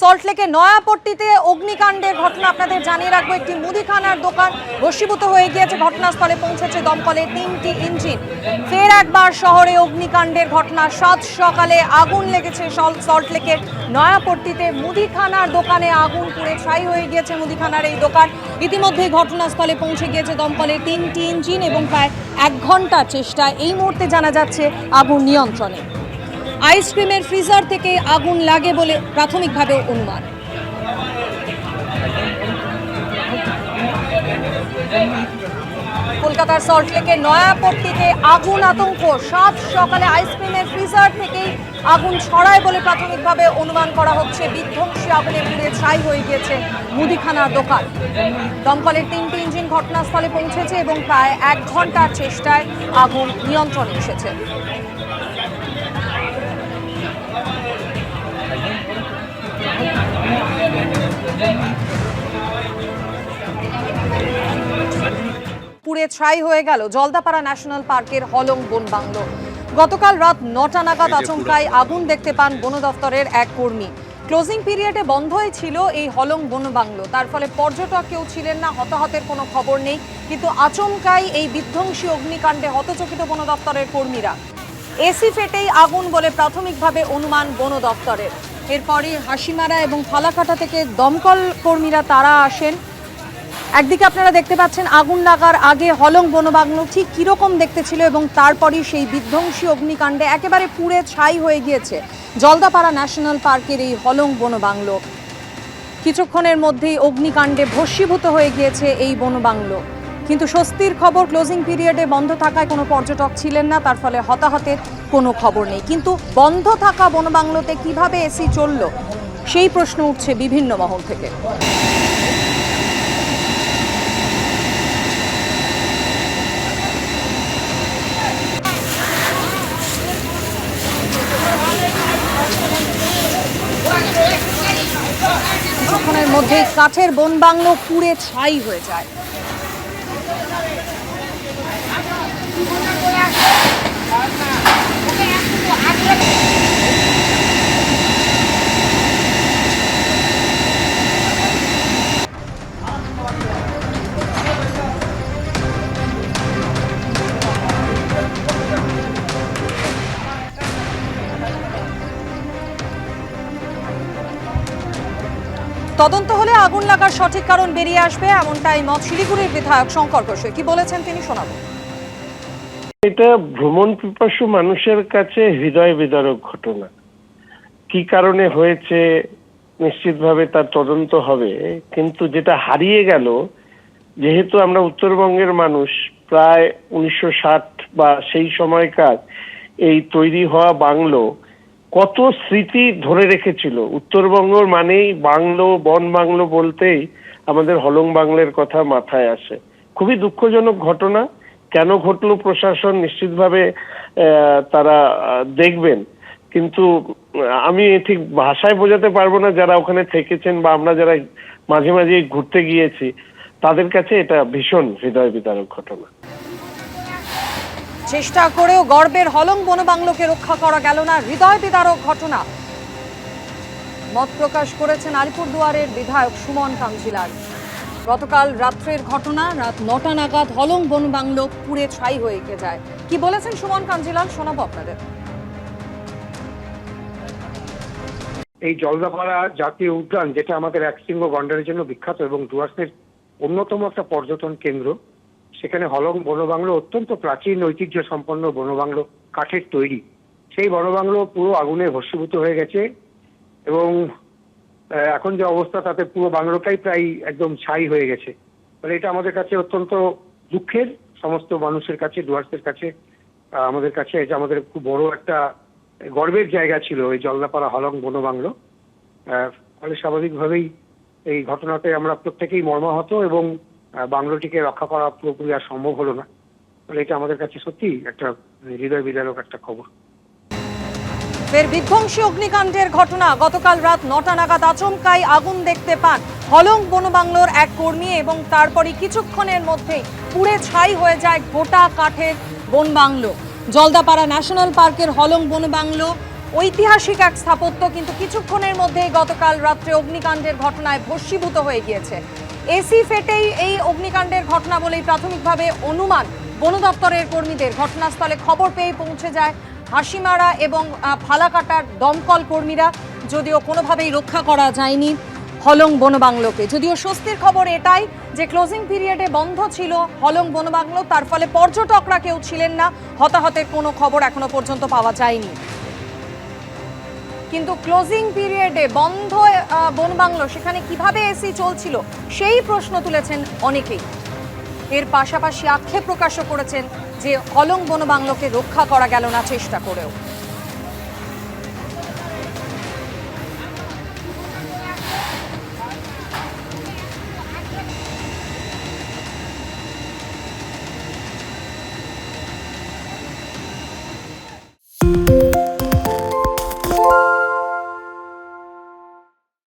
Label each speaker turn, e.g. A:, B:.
A: সল্টলেকে নয়াপট্টিতে অগ্নিকাণ্ডের ঘটনা আপনাদের জানিয়ে রাখব। একটি মুদিখানার দোকান ভস্মীভূত হয়ে গিয়েছে। ঘটনাস্থলে পৌঁছেছে দমকলে তিনটি ইঞ্জিন। ফের একবার শহরে অগ্নিকাণ্ডের ঘটনা। সাত সকালে আগুন লেগেছে সল- সল্টলেকের নয়াপট্টিতে। মুদিখানার দোকানে আগুন পুড়ে ছাই হয়ে গিয়েছে মুদিখানার এই দোকান। ইতিমধ্যেই ঘটনাস্থলে পৌঁছে গিয়েছে দমকলে তিনটি ইঞ্জিন এবং প্রায় এক ঘণ্টার চেষ্টায়। এই মুহূর্তে জানা যাচ্ছে আগুন নিয়ন্ত্রণে। আইসক্রিমের ফ্রিজার থেকে আগুন লাগে বলে প্রাথমিকভাবে অনুমান। কলকাতার সল্টলেকের নয়াপট্টিতে আগুন আতঙ্ক। সাত সকালে আইসক্রিমের ফ্রিজার থেকেই আগুন ছড়ায় বলে প্রাথমিকভাবে অনুমান করা হচ্ছে। বিধ্বংসী আগুনে পুড়ে ছাই হয়ে গিয়েছে মুদিখানার দোকান। দমকলের তিনটি ইঞ্জিন ঘটনাস্থলে পৌঁছেছে এবং প্রায় এক ঘণ্টার চেষ্টায় আগুন নিয়ন্ত্রণে এসেছে। ছাই হয়ে গেল জলদাপাড়া ন্যাশনাল পার্কের হলং বন বাংলো। গতকাল রাত নটা নাগাদ আচমকায় আগুন দেখতে পান বন দফতরের এক কর্মী। ক্লোজিং পিরিয়ডে বন্ধই ছিল এই হলং বন বাংলো। তার ফলে পর্যটক কেউ ছিলেন না হতাহতের কোনো খবর নেই কিন্তু আচমকাই এই বিধ্বংসী অগ্নিকাণ্ডে হতচকিত বন দপ্তরের কর্মীরা। এসি ফেটেই আগুন বলে প্রাথমিকভাবে অনুমান বন দপ্তরের এরপরই হাসিমারা এবং ফালাকাটা থেকে দমকল কর্মীরা তারা আসেন। একদিকে আপনারা দেখতে পাচ্ছেন আগুন লাগার আগে হলং বনবাংলো ঠিক কীরকম দেখতে ছিল এবং তারপরই সেই বিধ্বংসী অগ্নিকাণ্ডে একেবারে পুড়ে ছাই হয়ে গিয়েছে জলদাপাড়া ন্যাশনাল পার্কের এই হলং বনবাংলো। কিছুক্ষণের মধ্যেই অগ্নিকাণ্ডে ভস্মীভূত হয়ে গিয়েছে এই বনবাংলো। কিন্তু স্বস্তির খবর ক্লোজিং পিরিয়ডে বন্ধ থাকায় কোনো পর্যটক ছিলেন না, তার ফলে হতাহতের কোনো খবর নেই। কিন্তু বন্ধ থাকা বনবাংলোতে কীভাবে এসি চলল, সেই প্রশ্ন উঠছে বিভিন্ন মহল থেকে কিছুক্ষণের মধ্যেই কাঠের বন বাংলো পুড়ে ছাই হয়ে যায়। তদন্ত হলে আগুন লাগার সঠিক কারণ বেরিয়ে আসবে, এমনটাই মত শিলিগুড়ির বিধায়ক শঙ্কর ঘোষ। কি বলেছেন তিনি শোনাবো।
B: এটা ভ্রমণ পিপাসু মানুষের কাছে হৃদয় বিদারক ঘটনা। কি কারণে হয়েছে, নিশ্চিতভাবে তার তদন্ত হবে, কিন্তু যেটা হারিয়ে গেল, যেহেতু আমরা উত্তরবঙ্গের মানুষ, প্রায় উনিশশো ষাট বা সেই সময়কার এই তৈরি হওয়া বাংলো কত স্মৃতি ধরে রেখেছিল। উত্তরবঙ্গর মানেই বাংলো, বন বাংলো বলতেই আমাদের হলং বাংলের কথা মাথায় আসে। খুবই দুঃখজনক ঘটনা। কেন ঘটলো প্রশাসন নিশ্চিতভাবে তারা দেখবেন। কিন্তু আমি ঠিক ভাষায় বোঝাতে পারব না যারা ওখানে থেকেছেন বা আমরা যারা মাঝে মাঝে ঘুরতে গিয়েছি, তাদের কাছে এটা ভীষণ হৃদয় বিদারক ঘটনা।
A: চেষ্টা করেও গর্বের হলং বনবাংলোকে রক্ষা করা গেল না। হৃদয় বিদারক ঘটনা। মত প্রকাশ করেছেন আলিপুরদুয়ারের বিধায়ক সুমন কাঞ্জিলাল গতকাল রাত্রের ঘটনা, রাত নটা নাগাদ হলং বনবাংলো পুড়ে ছাই হয়ে গে যায়। কি বলেছেন সুমন কাঞ্জিলাল শোনাবো আপনাদের।
C: এই জলদাপাড়া জাতীয় উদ্যান, যেটা আমাদের একশৃঙ্গ গন্ডারের জন্য বিখ্যাত এবং ডুয়ার্সের অন্যতম একটা পর্যটন কেন্দ্র সেখানে হলং বনবাংলো অত্যন্ত প্রাচীন ঐতিহ্য সম্পন্ন বনবাংলো কাঠের তৈরি। সেই বনবাংলো পুরো আগুনে ভস্মীভূত হয়ে গেছে এবং এখন যে অবস্থা তাতে পুরো বাংলোটাই প্রায় একদম ছাই হয়ে গেছে। ফলে এটা আমাদের কাছে অত্যন্ত দুঃখের, সমস্ত মানুষের কাছে ডুয়ার্সের কাছে আমাদের কাছে এটা আমাদের খুব বড় একটা গর্বের জায়গা ছিল এই জলদাপাড়া হলং বনবাংলো। ফলে স্বাভাবিকভাবেই এই ঘটনাতে আমরা প্রত্যেকেই মর্মাহত এবং বাংলোটিকে রক্ষা করা পুরোপুরি আর সম্ভব হলো না। এটা আমাদের কাছে সত্যি একটা হৃদয় বিদারক একটা খবর।
A: ফের বিধ্বংসী অগ্নিকাণ্ডের ঘটনা। গতকাল রাত নটা নাগাদ আচমকাই আগুন দেখতে পান হলং বনবাংলোর এক কর্মী এবং তারপরে কিছুক্ষণের মধ্যে পুড়ে ছাই হয়ে যায় গোটা কাঠের বনবাংলো। জলদাপাড়া ন্যাশনাল পার্কের হলং বনবাংলো ঐতিহাসিক এক স্থাপত্য কিন্তু কিছুক্ষণের মধ্যেই গতকাল রাত্রে অগ্নিকাণ্ডের ঘটনায় ভস্মীভূত হয়ে গিয়েছে। এসি ফেটেই এই অগ্নিকাণ্ডের ঘটনা বলেই প্রাথমিকভাবে অনুমান। বন দপ্তরের কর্মীদের ঘটনাস্থলে খবর পেয়ে পৌঁছে যায় হাসিমারা এবং ফালাকাটার দমকল কর্মীরা। যদিও কোনোভাবেই রক্ষা করা যায়নি হলং বনবাংলোকে যদিও স্বস্তির খবর এটাই যে ক্লোজিং পিরিয়ডে বন্ধ ছিল হলং বনবাংলো তার ফলে পর্যটকরা কেউ ছিলেন না। হতাহতের কোনো খবর এখনও পর্যন্ত পাওয়া যায়নি। কিন্তু ক্লোজিং পিরিয়ডে বন্ধ বনবাংলো সেখানে কীভাবে এসি চলছিল, সেই প্রশ্ন তুলেছেন অনেকেই। এর পাশাপাশি আক্ষেপ প্রকাশও করেছেন যে অলং বনবাংলোকে রক্ষা করা গেল না, চেষ্টা করেও।